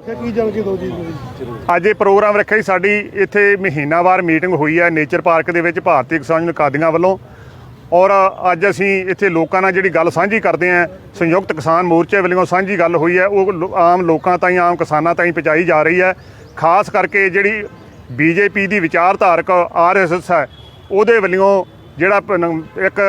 ਕੀ ਜਾਣ ਕੇ ਜੀ ਅੱਜ ਇਹ ਪ੍ਰੋਗਰਾਮ ਰੱਖਿਆ ਜੀ, ਸਾਡੀ ਇੱਥੇ ਮਹੀਨਾਵਾਰ ਮੀਟਿੰਗ ਹੋਈ ਹੈ ਨੇਚਰ ਪਾਰਕ ਦੇ ਵਿੱਚ, ਭਾਰਤੀ ਕਿਸਾਨ ਯੂਨੀਅਨ ਵੱਲੋਂ। ਔਰ ਅੱਜ ਅਸੀਂ ਇੱਥੇ ਲੋਕਾਂ ਨਾਲ ਜਿਹੜੀ ਗੱਲ ਸਾਂਝੀ ਕਰਦੇ ਹਾਂ, ਸੰਯੁਕਤ ਕਿਸਾਨ ਮੋਰਚੇ ਵੱਲੋਂ ਸਾਂਝੀ ਗੱਲ ਹੋਈ ਹੈ, ਉਹ ਆਮ ਲੋਕਾਂ ਤਾਈਂ, ਆਮ ਕਿਸਾਨਾਂ ਤਾਈਂ ਪਹੁੰਚਾਈ ਜਾ ਰਹੀ ਹੈ। ਖਾਸ ਕਰਕੇ ਜਿਹੜੀ ਬੀਜੇਪੀ ਦੀ ਵਿਚਾਰਧਾਰਕ ਆਰਐਸਐਸ ਹੈ, ਉਹਦੇ ਵੱਲੋਂ ਜਿਹੜਾ ਇੱਕ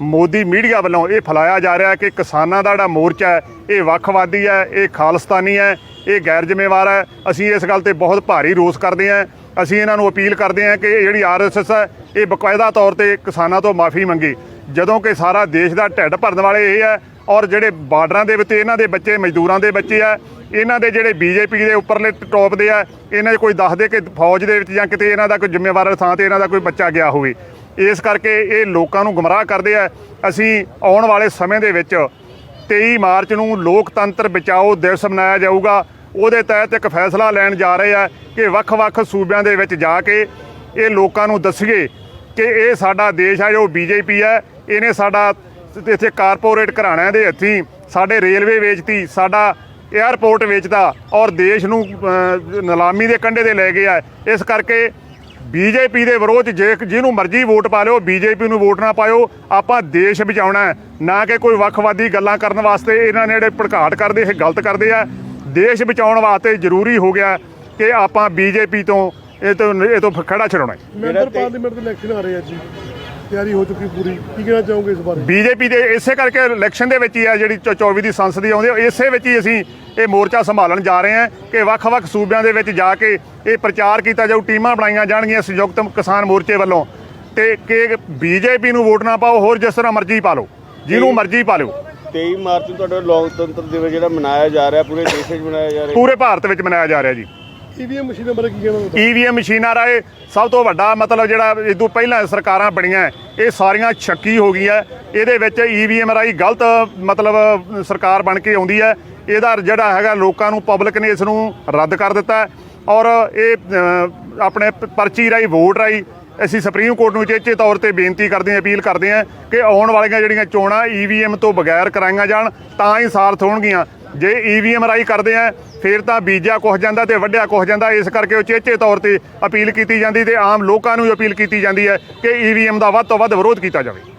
ਮੋਦੀ ਮੀਡੀਆ ਵੱਲੋਂ ਇਹ ਫੈਲਾਇਆ ਜਾ ਰਿਹਾ ਕਿ ਕਿਸਾਨਾਂ ਦਾ ਜਿਹੜਾ ਮੋਰਚਾ ਹੈ, ਇਹ ਵੱਖਵਾਦੀ ਹੈ, ਇਹ ਖਾਲਿਸਤਾਨੀ ਹੈ, ਇਹ ਗੈਰ ਜ਼ਿੰਮੇਵਾਰ ਹੈ। ਅਸੀਂ ਇਸ ਗੱਲ ਤੇ ਬਹੁਤ ਭਾਰੀ ਰੋਸ ਕਰਦੇ ਹਾਂ। ਅਸੀਂ ਇਹਨਾਂ ਨੂੰ ਅਪੀਲ ਕਰਦੇ ਹਾਂ ਕਿ ਇਹ ਜਿਹੜੀ ਆਰਐਸਐਸ ਹੈ, ਇਹ ਬਕਾਇਦਾ ਤੌਰ ਤੇ ਕਿਸਾਨਾਂ ਤੋਂ ਮਾਫੀ ਮੰਗੇ। ਜਦੋਂ ਕਿ ਸਾਰਾ ਦੇਸ਼ ਦਾ ਢਿੱਡ ਭਰਨ ਵਾਲੇ ਇਹ ਹੈ ਔਰ ਜਿਹੜੇ ਬਾਰਡਰਾਂ ਦੇ ਵਿੱਚ, ਇਹਨਾਂ ਦੇ ਬੱਚੇ, ਮਜ਼ਦੂਰਾਂ ਦੇ ਬੱਚੇ ਆ, ਇਹਨਾਂ ਦੇ ਜਿਹੜੇ ਬੀਜੇਪੀ ਦੇ ਉੱਪਰਲੇ ਟੌਪ ਦੇ ਆ, ਇਹਨਾਂ ਦੇ ਕੋਈ ਦੱਸਦੇ ਕਿ ਫੌਜ ਦੇ ਵਿੱਚ ਜਾਂ ਕਿਤੇ ਇਹਨਾਂ ਦਾ ਕੋਈ ਜ਼ਿੰਮੇਵਾਰ ਥਾਂ ਤੇ ਇਹਨਾਂ ਦਾ ਕੋਈ ਬੱਚਾ ਗਿਆ ਹੋਵੇ। ਇਸ ਕਰਕੇ ਇਹ ਲੋਕਾਂ ਨੂੰ ਗੁੰਮਰਾਹ ਕਰਦੇ ਆ। ਅਸੀਂ ਆਉਣ ਵਾਲੇ ਸਮੇਂ ਦੇ ਵਿੱਚ 23 ਮਾਰਚ ਨੂੰ ਲੋਕਤੰਤਰ ਬਚਾਓ ਦਿਵਸ ਮਨਾਇਆ ਜਾਊਗਾ। ਉਹਦੇ ਤਹਿਤ ਇੱਕ ਫੈਸਲਾ ਲੈਣ ਜਾ ਰਹੇ ਆ ਕਿ ਵੱਖ-ਵੱਖ ਸੂਬਿਆਂ ਦੇ ਵਿੱਚ ਜਾ ਕੇ ਇਹ ਲੋਕਾਂ ਨੂੰ ਦੱਸੀਏ ਕਿ ਇਹ ਸਾਡਾ ਦੇਸ਼ ਹੈ ਜੋ ਬੀਜੇਪੀ ਹੈ ਇਹਨੇ ਸਾਡਾ ਇੱਥੇ ਕਾਰਪੋਰੇਟ ਘਰਾਣਿਆਂ ਦੇ ਹੱਥੀਂ ਸਾਡੇ ਰੇਲਵੇ ਵੇਚਤੀ, ਸਾਡਾ 에ਅਰਪੋਰਟ ਵੇਚਦਾ ਔਰ ਦੇਸ਼ ਨੂੰ ਨਿਲਾਮੀ ਦੇ ਕੰਢੇ ਤੇ ਲੈ ਗਿਆ ਇਸ ਕਰਕੇ ਬੀਜੇਪੀ ਦੇ ਵਿਰੋਧ 'ਚ, ਜੇ ਜਿਹਨੂੰ ਮਰਜ਼ੀ ਵੋਟ ਪਾ ਲਿਓ, ਬੀਜੇਪੀ ਨੂੰ ਵੋਟ ਨਾ ਪਾਇਓ, ਆਪਾਂ ਦੇਸ਼ ਬਚਾਉਣਾ ਹੈ। ਨਾ ਕਿ ਕੋਈ ਵੱਖਵਾਦੀ ਗੱਲਾਂ ਕਰਨ ਵਾਸਤੇ ਇਹਨਾਂ ਨੇ ਜਿਹੜੇ ਭੜਕਾਟ ਕਰਦੇ, ਇਹ ਗਲਤ ਕਰਦੇ ਆ। ਦੇਸ਼ ਬਚਾਉਣ ਵਾਸਤੇ ਜ਼ਰੂਰੀ ਹੋ ਗਿਆ ਕਿ ਆਪਾਂ ਬੀਜੇਪੀ ਤੋਂ, ਇਹ ਤੋਂ ਇਹ ਤੋਂ ਖੜਾ ਛਡਾਉਣਾ ਹੈ। ਮੈਂਬਰ ਪਾਰਲੀਮੈਂਟ ਦੇ ਇਲੈਕਸ਼ਨ ਆ ਰਹੇ ਆ ਜੀ। ਤਿਆਰੀ ਹੋ ਚੁੱਕੀ ਪੂਰੀ। ਕੀ ਕਹਿਣਾ ਚਾਹੋਗੇ ਇਸ ਬਾਰੇ? ਬੀਜੇਪੀ ਦੇ ਇਸੇ ਕਰਕੇ ਇਲੈਕਸ਼ਨ ਦੇ ਵਿੱਚ ਹੀ ਆ ਜਿਹੜੀ ਚੌ- 24 ਦੀ ਸੰਸਦੀ ਆਉਂਦੀ ਆ, ਇਸੇ ਵਿੱਚ ਹੀ ਅਸੀਂ ਇਹ ਮੋਰਚਾ ਸੰਭਾਲਣ ਜਾ ਰਹੇ ਹਾਂ ਕਿ ਵੱਖ-ਵੱਖ ਸੂਬਿਆਂ ਦੇ ਵਿੱਚ ਜਾ ਕੇ ਇਹ ਪ੍ਰਚਾਰ ਕੀਤਾ ਜਾਊ ਟੀਮਾਂ ਬਣਾਈਆਂ ਜਾਣਗੀਆਂ ਸੰਯੁਕਤ ਕਿਸਾਨ ਮੋਰਚੇ ਵੱਲੋਂ। ਤੇ ਕਿ ਬੀਜੇਪੀ ਨੂੰ ਵੋਟ ਨਾ ਪਾਓ ਹੋਰ ਜਿਸ ਤਰ੍ਹਾਂ ਮਰਜ਼ੀ ਪਾ ਲਓ ਜਿਹਨੂੰ ਮਰਜ਼ੀ ਪਾ ਲਓ। 23 ਮਾਰਚ ਨੂੰ ਤੁਹਾਡਾ ਲੋਕਤੰਤਰ ਦਿਵਸ ਜਿਹੜਾ ਮਨਾਇਆ ਜਾ ਰਿਹਾ ਪੂਰੇ ਦੇਸ਼ ਵਿੱਚ ਮਨਾਇਆ ਜਾ ਰਿਹਾ। ਪੂਰੇ ਭਾਰਤ ਵਿੱਚ ਮਨਾਇਆ ਜਾ ਰਿਹਾ ਜੀ। ਈਵੀਐਮ ਮਸ਼ੀਨਾਂ ਬਾਰੇ ਕੀ ਕਹਿਣਾ ਤੁਸੀਂ ਈਵੀਐਮ ਮਸ਼ੀਨਾਂ ਰਾਏ ਸਭ ਤੋਂ ਵੱਡਾ ਮਤਲਬ ਜਿਹੜਾ ਇਹ ਤੋਂ ਪਹਿਲਾਂ ਸਰਕਾਰਾਂ ਬਣੀਆਂ ਇਹ ਸਾਰੀਆਂ ਸ਼ੱਕੀ ਹੋ ਗਈਆਂ ਇਹਦੇ ਵਿੱਚ ਈਵੀਐਮ ਰਾਈ ਗਲਤ ਮਤਲਬ ਸਰਕਾਰ ਬਣ ਕੇ ਆਉਂਦੀ ਹੈ। ਇਹਦਾ ਜਿਹੜਾ ਹੈਗਾ ਲੋਕਾਂ ਨੂੰ ਪਬਲਿਕ ਨੇ ਇਸ ਨੂੰ ਰੱਦ ਕਰ ਦਿੱਤਾ ਔਰ ਇਹ ਆਪਣੇ ਪਰਚੀ ਰਾਈ ਵੋਟ ਰਾਈ ਅਸੀਂ ਸੁਪਰੀਮ ਕੋਰਟ ਨੂੰ ਚੇਚੇ ਤੌਰ ਤੇ ਬੇਨਤੀ ਕਰਦੇ ਹਾਂ, ਅਪੀਲ ਕਰਦੇ ਹਾਂ ਕਿ ਆਉਣ ਵਾਲੀਆਂ ਜਿਹੜੀਆਂ ਚੋਣਾਂ ਈਵੀਐਮ ਤੋਂ ਬਗੈਰ ਕਰਾਈਆਂ ਜਾਣ, ਤਾਂ ਹੀ ਸਾਰਥ ਹੋਣਗੀਆਂ। ਜੇ ਈਵੀਐਮ ਰਾਈ ਕਰਦੇ ਆ ਫਿਰ ਤਾਂ ਬੀਜਾ ਕੁਝ ਜਾਂਦਾ ਤੇ ਵੱਡਿਆ ਕੁਝ ਜਾਂਦਾ, ਇਸ ਕਰਕੇ ਉਹ ਚੇਚੇ ਤੌਰ ਤੇ ਅਪੀਲ ਕੀਤੀ ਜਾਂਦੀ ਤੇ ਆਮ ਲੋਕਾਂ ਨੂੰ ਵੀ ਅਪੀਲ ਕੀਤੀ ਜਾਂਦੀ ਹੈ ਕਿ ਈਵੀਐਮ ਦਾ ਵੱਧ ਤੋਂ ਵੱਧ ਵਿਰੋਧ ਕੀਤਾ ਜਾਵੇ।